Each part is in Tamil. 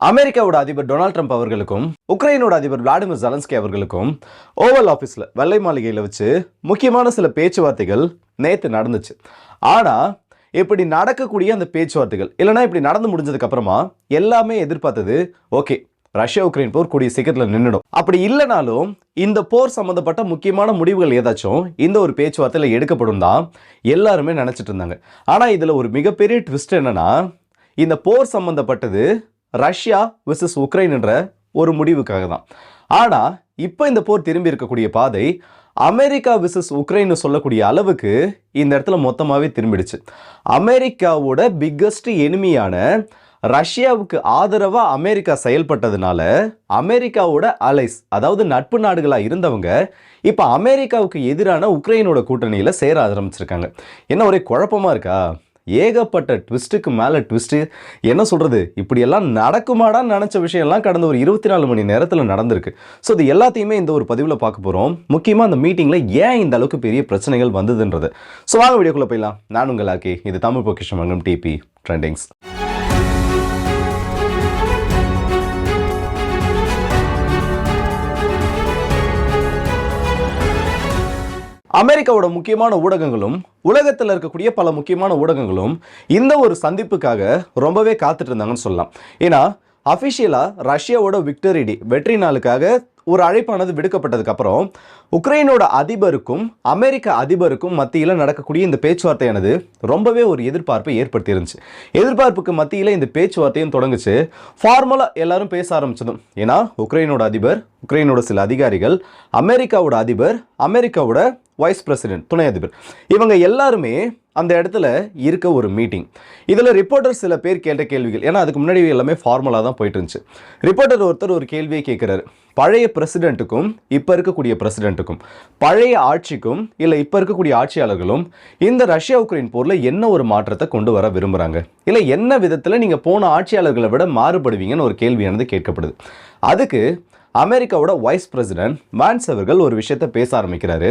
அமெரிக்காவோட அதிபர் டொனால்ட் ட்ரம்ப் அவர்களுக்கும் உக்ரைனோட அதிபர் விளாடிமிர் ஜலன்ஸ்கி அவர்களுக்கும் ஓவல் ஆஃபீஸில் வெள்ளை மாளிகையில் வச்சு முக்கியமான சில பேச்சுவார்த்தைகள் நேற்று நடந்துச்சு. ஆனால் இப்படி நடக்கக்கூடிய அந்த பேச்சுவார்த்தைகள் இல்லைன்னா இப்படி நடந்து முடிஞ்சதுக்கப்புறமா எல்லாமே எதிர்பார்த்தது ஓகே ரஷ்யா உக்ரைன் போர் கூடிய சீக்கிரத்தில் நின்றுடும் அப்படி இல்லைனாலும் இந்த போர் சம்மந்தப்பட்ட முக்கியமான முடிவுகள் ஏதாச்சும் இந்த ஒரு பேச்சுவார்த்தையில் எடுக்கப்படும் தான் எல்லாருமே நினச்சிட்டு இருந்தாங்க. ஆனால் இதில் ஒரு மிகப்பெரிய ட்விஸ்ட் என்னென்னா இந்த போர் சம்மந்தப்பட்டது ரஷ்யா விசஸ் உக்ரைன் என்ற ஒரு முடிவுக்காக தான் ஆனால் இப்போ இந்த போர் திரும்பி இருக்கக்கூடிய பாதை அமெரிக்கா விசஸ் உக்ரைன் சொல்லக்கூடிய அளவுக்கு இந்த இடத்துல மொத்தமாகவே திரும்பிடுச்சு. அமெரிக்காவோட பிக்கஸ்ட் எனிமியான ரஷ்யாவுக்கு ஆதரவாக அமெரிக்கா செயல்பட்டதுனால அமெரிக்காவோட அலைஸ் அதாவது நட்பு நாடுகளாக இருந்தவங்க இப்போ அமெரிக்காவுக்கு எதிரான உக்ரைனோட கூட்டணியில் சேர ஆரம்பிச்சிருக்காங்க. என்ன ஒரே குழப்பமாக இருக்கா? ஏகப்பட்ட ட்விஸ்ட்டுக்கு மேலே ட்விஸ்ட்டு என்ன சொல்கிறது இப்படியெல்லாம் நடக்குமாடான்னு நினச்ச விஷயம்லாம் கடந்த ஒரு இருபத்தி நாலு மணி நேரத்தில் நடந்திருக்கு. ஸோ இது எல்லாத்தையுமே இந்த ஒரு பதிவில் பார்க்க போகிறோம் முக்கியமாக அந்த மீட்டிங்கில் ஏன் இந்த அளவுக்கு பெரிய பிரச்சனைகள் வந்ததுன்றது. ஸோ வாங்க வீடியோக்குள்ளே போயிடலாம். நான் உங்கள் ஆக்கி இது தமிழ் பொக்கிஷம் வங்கம் டிபி ட்ரெண்டிங்ஸ் அமெரிக்காவோட முக்கியமான ஊடகங்களும் உலகத்தில் இருக்கக்கூடிய பல முக்கியமான ஊடகங்களும் இந்த ஒரு சந்திப்புக்காக ரொம்பவே காத்துட்டு இருந்தாங்கன்னு சொல்லலாம். ஏன்னா அஃபிஷியலாக ரஷ்யாவோட விக்டரி டே வெற்றி நாளுக்காக ஒரு அழைப்பானது விடுக்கப்பட்டதுக்கு அப்புறம் உக்ரைனோட அதிபருக்கும் அமெரிக்க அதிபருக்கும் மத்தியில் நடக்கக்கூடிய இந்த பேச்சுவார்த்தையானது ரொம்பவே ஒரு எதிர்பார்ப்பை ஏற்படுத்தி இருந்துச்சு எதிர்பார்ப்புக்கு மத்தியில் இந்த பேச்சுவார்த்தையும் தொடங்குச்சு. ஃபார்மலாக எல்லாரும் பேச ஆரம்பிச்சதும். ஏன்னா உக்ரைனோட அதிபர் உக்ரைனோட சில அதிகாரிகள் அமெரிக்காவோட அதிபர் அமெரிக்காவோட வைஸ் பிரசிடென்ட் துணை அதிபர். இவங்க எல்லாருமே அந்த இடத்துல இருக்க ஒரு மீட்டிங் இதில் ரிப்போர்ட்டர் சில பேர் கேட்ட கேள்விகள் ஏன்னா அதுக்கு முன்னாடி எல்லாமே ஃபார்மலாக தான் போயிட்டு இருந்துச்சு ரிப்போர்ட்டர் ஒருத்தர் ஒரு கேள்வியை கேட்குறாரு. பழைய பிரசிடென்ட்டுக்கும் இப்போ இருக்கக்கூடிய பிரசிடென்ட்டுக்கும் பழைய ஆட்சிக்கும் இல்லை இப்போ இருக்கக்கூடிய ஆட்சியாளர்களும் இந்த ரஷ்யா உக்ரைன் போரில் என்ன ஒரு மாற்றத்தை கொண்டு வர விரும்புகிறாங்க இல்லை என்ன விதத்தில் நீங்கள் போன ஆட்சியாளர்களை விட மாறுபடுவீங்கன்னு ஒரு கேள்வியானது கேட்கப்படுது. அதுக்கு அமெரிக்காவோட வைஸ் பிரசிடென்ட் வான்ஸ் அவர்கள் ஒரு விஷயத்தை பேச ஆரம்பிக்கிறாரு.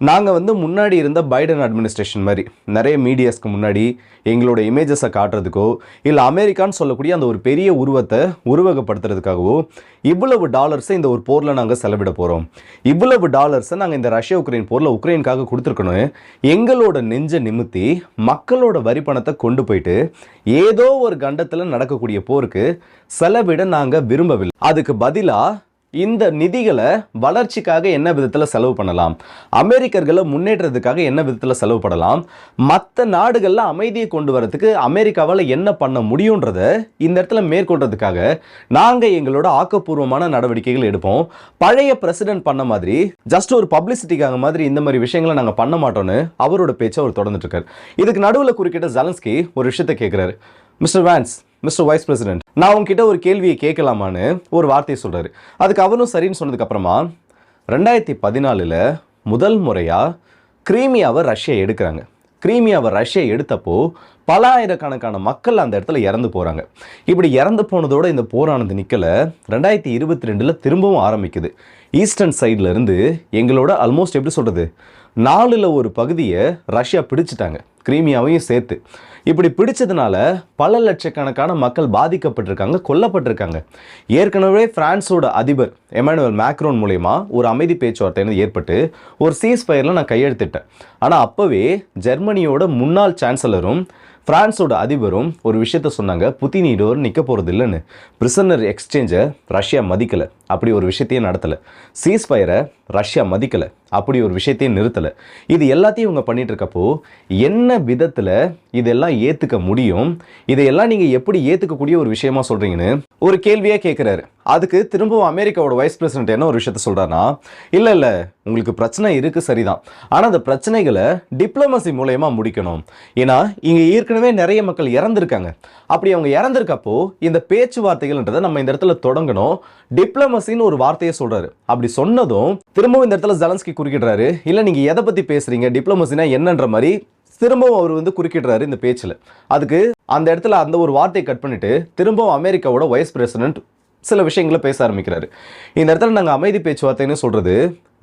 நாங்கள் வந்து முன்னாடி இருந்த பைடன் அட்மினிஸ்ட்ரேஷன் மாதிரி நிறைய மீடியாஸ்க்கு முன்னாடி எங்களோட இமேஜஸை காட்டுறதுக்கோ இல்லை அமெரிக்கான்னு சொல்லக்கூடிய அந்த ஒரு பெரிய உருவத்தை உருவகப்படுத்துறதுக்காகவோ இவ்வளவு டாலர்ஸை இந்த ஒரு போரில் நாங்கள் செலவிட போகிறோம் இவ்வளவு டாலர்ஸை நாங்கள் இந்த ரஷ்யா உக்ரைன் போரில் உக்ரைனுக்காக கொடுத்துருக்கணும். எங்களோட நெஞ்சை நிமித்தி மக்களோட வரி பணத்தை கொண்டு போயிட்டு ஏதோ ஒரு கண்டத்தில் நடக்கக்கூடிய போருக்கு செலவிட நாங்கள் விரும்பவில்லை. அதுக்கு பதிலாக இந்த நிதிகளை வளர்ச்சிக்காக என்ன விதத்தில் செலவு பண்ணலாம்? அமெரிக்கர்களை முன்னேற்றத்துக்காக என்ன விதத்தில் செலவு பண்ணலாம்? மற்ற நாடுகளில் அமைதியை கொண்டு வரதுக்கு அமெரிக்காவால் என்ன பண்ண முடியுன்றத இந்த இடத்துல மேற்கொள்றதுக்காக நாங்கள் எங்களோட ஆக்கப்பூர்வமான நடவடிக்கைகள் எடுப்போம். பழைய பிரசிடென்ட் பண்ண மாதிரி ஜஸ்ட் ஒரு பப்ளிசிட்டிக்காக மாதிரி இந்த மாதிரி விஷயங்களை நாங்கள் பண்ண மாட்டோம்னு அவரோட பேச்சை அவர் தொடர்ந்துட்டு இருக்காரு. இதுக்கு நடுவில் குறுக்கிட்ட ஜலன்ஸ்கி ஒரு விஷயத்தை கேட்குறாரு mister Vance mister vice president நான் உங்ககிட்ட ஒரு கேள்வியை கேட்கலாமான்னு ஒரு வார்த்தையை சொல்கிறாரு அதுக்கு அவரும் சரின்னு சொன்னதுக்கப்புறமா ரெண்டாயிரத்தி பதினாலில் முதல் முறையாக கிரீமியாவை ரஷ்யா எடுக்கிறாங்க. கிரீமியாவை ரஷ்யா எடுத்தப்போ பல ஆயிரக்கணக்கான மக்கள் அந்த இடத்துல இறந்து போகிறாங்க இப்படி இறந்து போனதோட இந்த போரானது நிற்கலை ரெண்டாயிரத்தி இருபத்தி ரெண்டில் திரும்பவும் ஆரம்பிக்குது. ஈஸ்டர்ன் சைடில் இருந்து எங்களோட ஆல்மோஸ்ட் எப்படி சொல்கிறது நாலில் ஒரு பகுதியை ரஷ்யா பிடிச்சிட்டாங்க. கிரீமியாவையும் சேர்த்து. இப்படி பிடிச்சதுனால பல லட்சக்கணக்கான மக்கள் பாதிக்கப்பட்டிருக்காங்க கொல்லப்பட்டிருக்காங்க. ஏற்கனவே பிரான்ஸோட அதிபர் எமானுவல் மேக்ரோன் மூலயமா ஒரு அமைதி பேச்சுவார்த்தை ஏற்பட்டு ஒரு சீஸ் ஃபயரில் நான் கையெழுத்திட்டேன். ஆனால் அப்போவே ஜெர்மனியோட முன்னாள் சான்சலரும் பிரான்ஸோட அதிபரும் ஒரு விஷயத்த சொன்னாங்க புத்தினீடோர் நிற்க போகிறது இல்லைன்னு. பிரிசனர் எக்ஸ்சேஞ்சை ரஷ்யா மதிக்கலை. அப்படி ஒரு விஷயத்தையும் நடத்தலை. சீஸ் ஃபயரை ரஷ்யா மதிக்கலை. அப்படி ஒரு விஷயத்தையும் நிறுத்தலை. இது எல்லாத்தையும் இவங்க பண்ணிட்டு இருக்கப்போ என்ன விதத்தில் இதெல்லாம் ஏற்றுக்க முடியும்? இதையெல்லாம் நீங்கள் எப்படி ஏற்றுக்கக்கூடிய ஒரு விஷயமா சொல்கிறீங்கன்னு ஒரு கேள்வியாக கேட்குறாரு அதுக்கு திரும்பவும் அமெரிக்காவோட வைஸ் பிரசிடென்ட் என்ன ஒரு விஷயத்த சொல்கிறாருன்னா இல்லை இல்லை உங்களுக்கு பிரச்சனை இருக்குது சரிதான். ஆனால் அந்த பிரச்சனைகளை டிப்ளமசி மூலயமா முடிக்கணும். ஏன்னா இங்கே ஏற்கனவே நிறைய மக்கள் இறந்துருக்காங்க. அப்படி அவங்க இறந்துருக்கப்போ இந்த பேச்சுவார்த்தைகள்ன்றதை நம்ம இந்த இடத்துல தொடங்கணும். டிப்ளமசின்னு ஒரு வார்த்தையை சொல்கிறாரு அப்படி சொன்னதும் திரும்பவும் இந்த இடத்துல ஜலன்ஸ்கி குறுக்கிடுறாரு. இல்லை நீங்கள் எதை பற்றி பேசுகிறீங்க டிப்ளமசினா என்னன்ற மாதிரி திரும்பவும் அவர் வந்து குறுக்கிடுறாரு இந்த பேச்சில். அதுக்கு அந்த இடத்துல அந்த ஒரு வார்த்தையை கட் பண்ணிட்டு திரும்பவும் அமெரிக்காவோட வைஸ் பிரசிடென்ட் சில விஷயங்களை பேச ஆரம்பிக்கிறாரு. இந்த இடத்துல நாங்கள் அமைதி பேச்சுவார்த்தைன்னு சொல்கிறது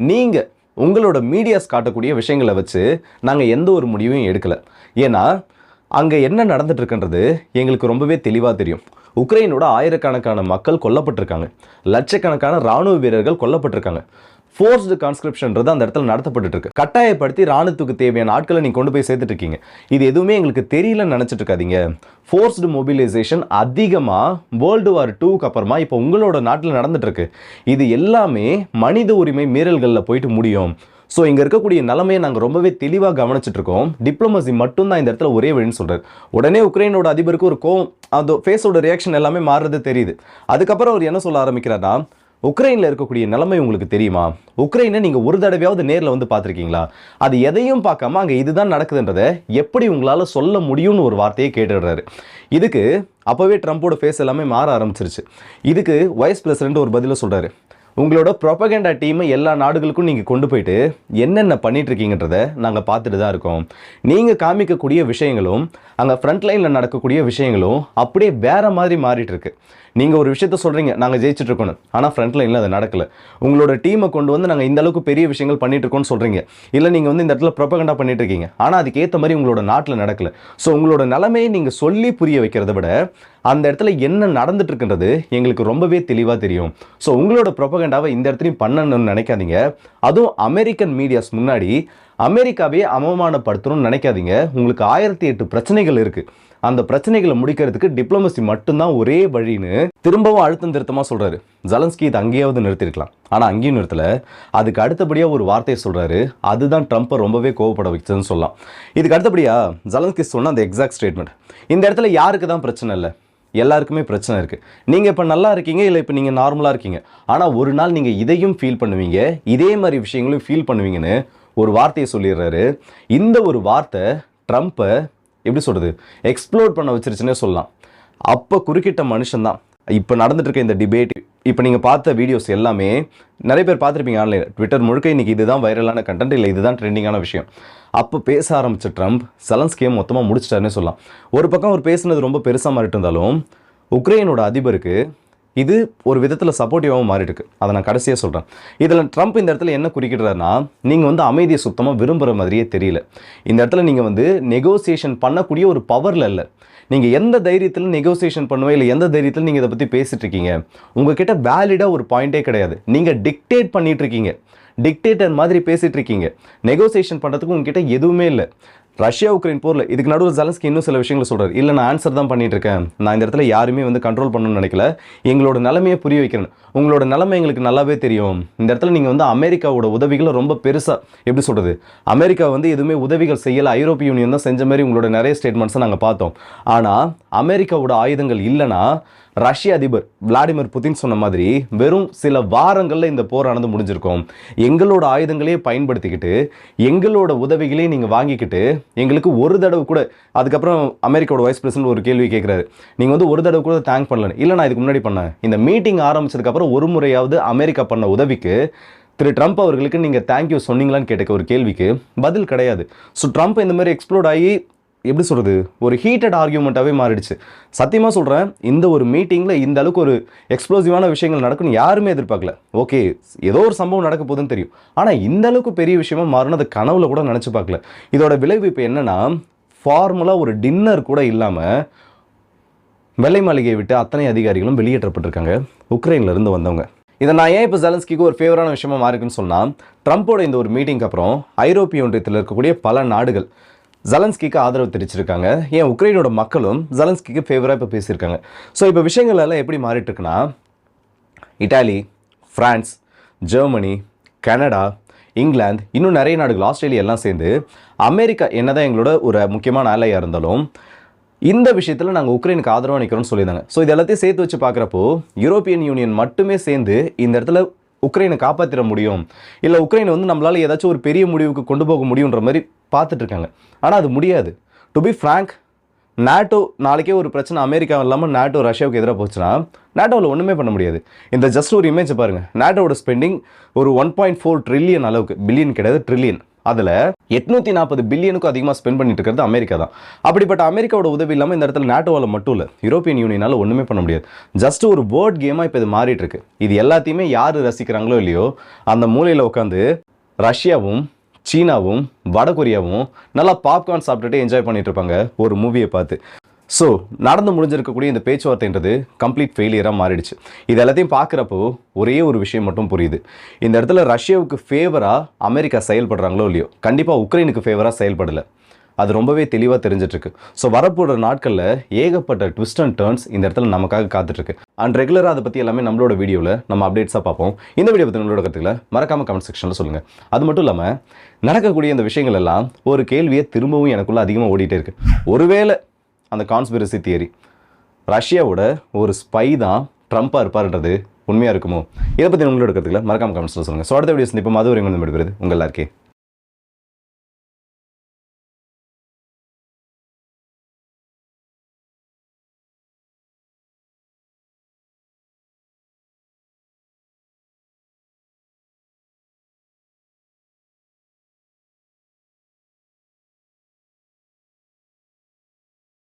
நீங்கள் உங்களோட மீடியாஸ் காட்டக்கூடிய விஷயங்களை வச்சு நாங்கள் எந்த ஒரு முடிவையும் எடுக்கலை. ஏன்னா அங்கே என்ன நடந்துட்டுருக்குன்றது எங்களுக்கு ரொம்பவே தெளிவாக தெரியும். உக்ரைனோட ஆயிரக்கணக்கான மக்கள் கொல்லப்பட்டிருக்காங்க. லட்சக்கணக்கான ராணுவ வீரர்கள் கொல்லப்பட்டிருக்காங்க. ஃபோர்ஸ்டு கான்ஸ்கிரிப்ஷன்றது அந்த இடத்துல நடத்தப்பட்டு இருக்கு. கட்டாயப்படுத்தி ராணுவத்துக்கு தேவையான ஆட்களை நீங்கள் கொண்டு போய் சேர்த்துட்டு இருக்கீங்க. இது எதுவுமே எங்களுக்கு தெரியலன்னு நினச்சிட்டு இருக்காதீங்க. ஃபோர்ஸ்டு மொபிலைசேஷன் அதிகமாக வேர்ல்டு வார் டூக்கு அப்புறமா இப்போ உங்களோட நாட்டில் நடந்துட்டுருக்கு இது எல்லாமே மனித உரிமை மீறல்களில் போயிட்டு முடியும். ஸோ இங்கே இருக்கக்கூடிய நிலைமையை நாங்கள் ரொம்பவே தெளிவாக கவனிச்சிட்டு இருக்கோம். டிப்ளமசி மட்டும்தான் இந்த இடத்துல ஒரே வழின்னு சொல்கிறார் உடனே உக்ரைனோட அதிபருக்கு ஒரு கோவம் அந்த ஃபேஸோட ரியாக்ஷன் எல்லாமே மாறுறது தெரியுது. அதுக்கப்புறம் அவர் என்ன சொல்ல ஆரம்பிக்கிறாருன்னா உக்ரைனில் இருக்கக்கூடிய நிலைமை உங்களுக்கு தெரியுமா? உக்ரைனை நீங்கள் ஒரு தடவையாவது நேரில் வந்து பார்த்துருக்கீங்களா? அது எதையும் பார்க்காம அங்கே இதுதான் நடக்குதுன்றதை எப்படி உங்களால் சொல்ல முடியும்னு ஒரு வார்த்தையை கேட்டுடுறாரு. இதுக்கு அப்போவே ட்ரம்ப்போட ஃபேஸ் எல்லாமே மாற ஆரம்பிச்சிருச்சு. இதுக்கு வைஸ் பிரசிடென்ட் ஒரு பதிலை சொல்கிறாரு உங்களோட ப்ரொபகேண்டா டீமை எல்லா நாடுகளுக்கும் நீங்கள் கொண்டு போயிட்டு என்னென்ன பண்ணிட்டு இருக்கீங்கன்றத நாங்கள் பார்த்துட்டு தான் இருக்கோம். நீங்கள் காமிக்கக்கூடிய விஷயங்களும் அங்கே ஃப்ரண்ட் லைனில் நடக்கக்கூடிய விஷயங்களும் அப்படியே வேற மாதிரி மாறிட்டு இருக்கு நீங்கள் ஒரு விஷயத்த சொல்கிறீங்க நாங்கள் ஜெயிச்சிட்டு இருக்கணும் ஆனால் ஃப்ரண்ட் லைனில் அது நடக்கல. உங்களோட டீமை கொண்டு வந்து நாங்கள் இந்த அளவுக்கு பெரிய விஷயங்கள் பண்ணிட்டு இருக்கோம்னு சொல்கிறீங்க இல்லை நீங்கள் வந்து இந்த இடத்துல ப்ரொபகண்டா பண்ணிட்டு இருக்கீங்க ஆனால் அதுக்கு ஏற்ற மாதிரி உங்களோட நாட்டில் நடக்கல. ஸோ உங்களோட நிலைமையை நீங்கள் சொல்லி புரிய வைக்கிறத விட அந்த இடத்துல என்ன நடந்துட்டு இருக்குன்றது எங்களுக்கு ரொம்பவே தெளிவாக தெரியும். ஸோ உங்களோட ப்ரொபகண்டாவை இந்த இடத்துலையும் பண்ணணும்னு நினைக்காதீங்க. அதுவும் அமெரிக்கன் மீடியாஸ் முன்னாடி அமெரிக்காவே அவமானப்படுத்தணும்னு நினைக்காதீங்க. உங்களுக்கு ஆயிரத்தி எட்டு பிரச்சனைகள் இருக்குது அந்த பிரச்சனைகளை முடிக்கிறதுக்கு டிப்ளமசி மட்டும்தான் ஒரே வழின்னு திரும்பவும் அழுத்தம் திருத்தமாக சொல்கிறாரு ஜலன்ஸ்கி இது அங்கேயாவது நிறுத்திருக்கலாம். ஆனால் அங்கேயும் நிறுத்தலை. அதுக்கு அடுத்தபடியாக ஒரு வார்த்தையை சொல்கிறாரு அதுதான் ட்ரம்ப்பை ரொம்பவே கோவப்பட வச்சதுன்னு சொல்லலாம். இதுக்கு அடுத்தபடியாக ஜலன்ஸ்கி சொன்ன அந்த எக்ஸாக்ட் ஸ்டேட்மெண்ட் இந்த இடத்துல யாருக்கு தான் பிரச்சனை இல்லை? எல்லாருக்குமே பிரச்சனை இருக்குது நீங்கள் இப்போ நல்லா இருக்கீங்க இல்லை இப்போ நீங்கள் நார்மலாக இருக்கீங்க? ஆனால் ஒரு நாள் நீங்கள் இதையும் ஃபீல் பண்ணுவீங்க இதே மாதிரி விஷயங்களையும் ஃபீல் பண்ணுவீங்கன்னு ஒரு வார்த்தையை சொல்லிடுறாரு. இந்த ஒரு வார்த்தை ட்ரம்ப்பை எப்படி சொல்கிறது எக்ஸ்ப்ளோர் பண்ண வச்சிருச்சுன்னே சொல்லலாம். அப்போ குறுக்கிட்ட மனுஷன்தான். இப்போ நடந்துட்டு இருக்க இந்த டிபேட் இப்போ நீங்கள் பார்த்த வீடியோஸ் எல்லாமே நிறைய பேர் பார்த்துருப்பீங்க ஆன்லைன் ட்விட்டர் முழுக்க இன்றைக்கி இதுதான் வைரலான கண்டென்ட் இல்லை இதுதான் ட்ரெண்டிங்கான விஷயம். அப்போ பேச ஆரம்பித்த ட்ரம்ப் செலன்ஸ்கேம் மொத்தமாக முடிச்சிட்டாருன்னே சொல்லலாம். ஒரு பக்கம் அவர் பேசுனது ரொம்ப பெருசாக மாறிட்டு இருந்தாலும் உக்ரைனோட அதிபருக்கு இது ஒரு விதத்தில் சப்போர்ட்டிவாகவும் மாறிட்டு இருக்கு அதை நான் கடைசியாக சொல்கிறேன் இதில் ட்ரம்ப் இந்த இடத்துல என்ன குறிக்கிறாருன்னா நீங்கள் வந்து அமைதியை சுத்தமாக விரும்புகிற மாதிரியே தெரியல. இந்த இடத்துல நீங்கள் வந்து நெகோசியேஷன் பண்ணக்கூடிய ஒரு பவரில் இல்லை. நீங்கள் எந்த தைரியத்தில் நெகோசியேஷன் பண்ணுவே இல்லை எந்த தைரியத்தில் நீங்கள் இதை பற்றி பேசிட்டு இருக்கீங்க உங்ககிட்ட வேலிடாக ஒரு பாயிண்டே கிடையாது. நீங்கள் டிக்டேட் பண்ணிட்டு இருக்கீங்க. டிக்டேட்டர் மாதிரி பேசிகிட்டு இருக்கீங்க. நெகோசியேஷன் பண்ணுறதுக்கு உங்ககிட்ட எதுவுமே இல்லை. ரஷ்யா உக்ரைன் போரில் இதுக்கு நடுவில் ஜலஸ்கி இன்னும் சில விஷயங்களை சொல்கிறார் இல்லை நான் ஆன்சர் தான் பண்ணிட்டு இருக்கேன் நான் இந்த இடத்துல யாருமே வந்து கண்ட்ரோல் பண்ணணும்னு நினைக்கல. எங்களோட நிலைமையை புரிய வைக்கிறேன். உங்களோட நிலைமை எங்களுக்கு நல்லாவே தெரியும். இந்த இடத்துல நீங்கள் வந்து அமெரிக்காவோட உதவிகளை ரொம்ப பெருசாக எப்படி சொல்கிறது அமெரிக்கா வந்து எதுவுமே உதவிகள் செய்யலை. ஐரோப்பிய யூனியன் தான் செஞ்ச மாதிரி உங்களோட நிறைய ஸ்டேட்மெண்ட்ஸை நாங்கள் பார்த்தோம். ஆனால் அமெரிக்காவோட ஆயுதங்கள் இல்லைன்னா ரஷ்ய அதிபர் விளாடிமிர் புதின் சொன்ன மாதிரி வெறும் சில வாரங்களில் இந்த போரானது முடிஞ்சிருக்கும். எங்களோட ஆயுதங்களையே பயன்படுத்திக்கிட்டு எங்களோட உதவிகளையும் நீங்கள் வாங்கிக்கிட்டு எங்களுக்கு ஒரு தடவை கூட அதுக்கப்புறம் அமெரிக்காவோட வைஸ் பிரசிடென்ட் ஒரு கேள்வி கேட்குறாரு நீங்கள் வந்து ஒரு தடவை கூட தேங்க் பண்ணல இல்லை நான் இதுக்கு முன்னாடி பண்ணேன். இந்த மீட்டிங் ஆரம்பிச்சதுக்கப்புறம் ஒரு முறையாவது அமெரிக்கா பண்ண உதவிக்கு திரு ட்ரம்ப் அவர்களுக்கு நீங்கள் தேங்க்யூ சொன்னீங்களான்னு கேட்ட ஒரு கேள்விக்கு பதில் கிடையாது. ஸோ ட்ரம்ப் இந்த மாதிரி எக்ஸ்ப்ளோர்ட் ஆகி எப்படி சொல்கிறது ஒரு ஹீட்டட் ஆர்கியூமெண்ட்டாகவே மாறிடுச்சு. சத்தியமாக சொல்கிறேன் இந்த ஒரு மீட்டிங்கில் இந்த அளவுக்கு ஒரு எக்ஸ்ப்ளோசிவான விஷயங்கள் நடக்கும்னு யாருமே எதிர்பார்க்கல. ஓகே ஏதோ ஒரு சம்பவம் நடக்க போதுன்னு தெரியும். ஆனால் இந்த அளவுக்கு பெரிய விஷயமா மாறினது கனவுல கூட நினச்சி பார்க்கல. இதோட விளைவு இப்போ என்னென்னா ஃபார்முலாக ஒரு டின்னர் கூட இல்லாமல் வெள்ளை மாளிகையை விட்டு அத்தனை அதிகாரிகளும் வெளியேற்றப்பட்டிருக்காங்க. உக்ரைன்லேருந்து வந்தவங்க. இதை நான் ஏன் இப்போ ஜெலன்ஸ்கிக்கு ஒரு ஃபேவரான விஷயமா மாறிக்குன்னு சொன்னால் ட்ரம்ப்போட இந்த ஒரு மீட்டிங்க்கு அப்புறம் ஐரோப்பிய ஒன்றியத்தில் இருக்கக்கூடிய பல நாடுகள் ஜலன்ஸ்கிக்கு ஆதரவு தெரிவிச்சிருக்காங்க. ஏன் உக்ரைனோட மக்களும் ஜலன்ஸ்கிக்கு ஃபேவராக இப்போ பேசியிருக்காங்க. ஸோ இப்போ விஷயங்கள் எல்லாம் எப்படி மாறிட்டுருக்குன்னா Italy France Germany Canada England இன்னும் நிறைய நாடுகள் ஆஸ்திரேலியா எல்லாம் சேர்ந்து அமெரிக்கா என்னதான் எங்களோட ஒரு முக்கியமான ஆலையாக இருந்தாலும் இந்த விஷயத்தில் நாங்கள் உக்ரைனுக்கு ஆதரவாக நிற்கிறோம்னு சொல்லியிருந்தாங்க. ஸோ இது எல்லாத்தையும் சேர்த்து வச்சு பார்க்குறப்போ யூரோப்பியன் யூனியன் மட்டுமே சேர்ந்து இந்த இடத்துல உக்ரைனை காப்பாற்றிட முடியும்? இல்லை உக்ரைனை வந்து நம்மளால் ஏதாச்சும் ஒரு பெரிய முடிவுக்கு கொண்டு போக முடியுன்ற மாதிரி பார்த்துட்டு இருக்காங்க. ஆனால் அது முடியாது. டு பி ஃப்ராங்க் நாட்டோ நாளைக்கே ஒரு பிரச்சனை அமெரிக்கா இல்லாமல் நேட்டோ ரஷ்யாவுக்கு எதிராக போச்சுன்னா நாட்டோவில் ஒன்றுமே பண்ண முடியாது. இந்த ஜஸ்ட் ஒரு இமேஜ் பாருங்கள் நேட்டோட ஸ்பெண்டிங் ஒரு ஒன் பாயிண்ட் ஃபோர் ட்ரில்லியன் அளவுக்கு பில்லியன் கிடையாது ட்ரில்லியன் அதில் எட்நூற்றி நாற்பது பில்லியனுக்கும் அதிகமாக ஸ்பெண்ட் பண்ணிட்டு இருக்கிறது அமெரிக்கா தான். அப்படிப்பட்ட அமெரிக்காவோட உதவி இல்லாமல் இந்த இடத்துல நாட்டோவில் மட்டும் இல்லை யூரோப்பியன் யூனியனால் ஒன்றுமே பண்ண முடியாது. ஜஸ்ட் ஒரு வேர்ட் கேமாக இப்போ இது மாறிட்டு இருக்கு. இது எல்லாத்தையுமே யார் ரசிக்கிறாங்களோ இல்லையோ அந்த மூலையில் உட்காந்து ரஷ்யாவும் சீனாவும் வடகொரியாவும் நல்லா பாப்கார்ன் சாப்பிட்டுட்டு என்ஜாய் பண்ணிட்டு இருப்பாங்க ஒரு மூவியை பார்த்து. ஸோ நடந்து முடிஞ்சிருக்கக்கூடிய இந்த பேச்சுவார்த்தைன்றது கம்ப்ளீட் ஃபெயிலியராக மாறிடுச்சு. இது எல்லாத்தையும் பார்க்குறப்போ ஒரே ஒரு விஷயம் மட்டும் புரியுது. இந்த இடத்துல ரஷ்யாவுக்கு ஃபேவராக அமெரிக்கா செயல்படுறாங்களோ இல்லையோ? கண்டிப்பாக உக்ரைனுக்கு ஃபேவராக செயல்படலை. அது ரொம்பவே தெளிவாக தெரிஞ்சிட்ருக்கு. ஸோ வரப்போகிற நாட்களில் ஏகப்பட்ட ட்விஸ்ட் அண்ட் டேர்ன்ஸ் இந்த இடத்துல நமக்காக காத்துட்ருக்கு. அண்ட் ரெகுலராக அதை பற்றி எல்லாமே நம்மளோட வீடியோவில் நம்ம அப்டேட்ஸாக பார்ப்போம். இந்த வீடியோ பற்றி நம்மளோட கருத்துக்களை மறக்காமல் கமெண்ட் செக்ஷனில் சொல்லுங்கள் அது மட்டும் இல்லாமல் நடக்கக்கூடிய இந்த விஷயங்கள் எல்லாம் ஒரு கேள்வியை திரும்பவும் எனக்குள்ளே அதிகமாக ஓடிட்டே இருக்குது ஒருவேளை அந்த கான்ஸ்பிரசி தியரி ரஷ்யாவோட ஒரு ஸ்பை தான் ட்ரம்ப்பாக இருப்பார்ன்றது உண்மையாக இருக்குமோ? இதை பற்றி உங்களோட கருத்துக்களை மறக்காம கமெண்ட்ஸில் சொல்லுங்கள் ஸோ அடுத்த வீடியோ சந்திப்போம். அது ஒரு விடுபடுது உங்கள் எல்லாருக்கே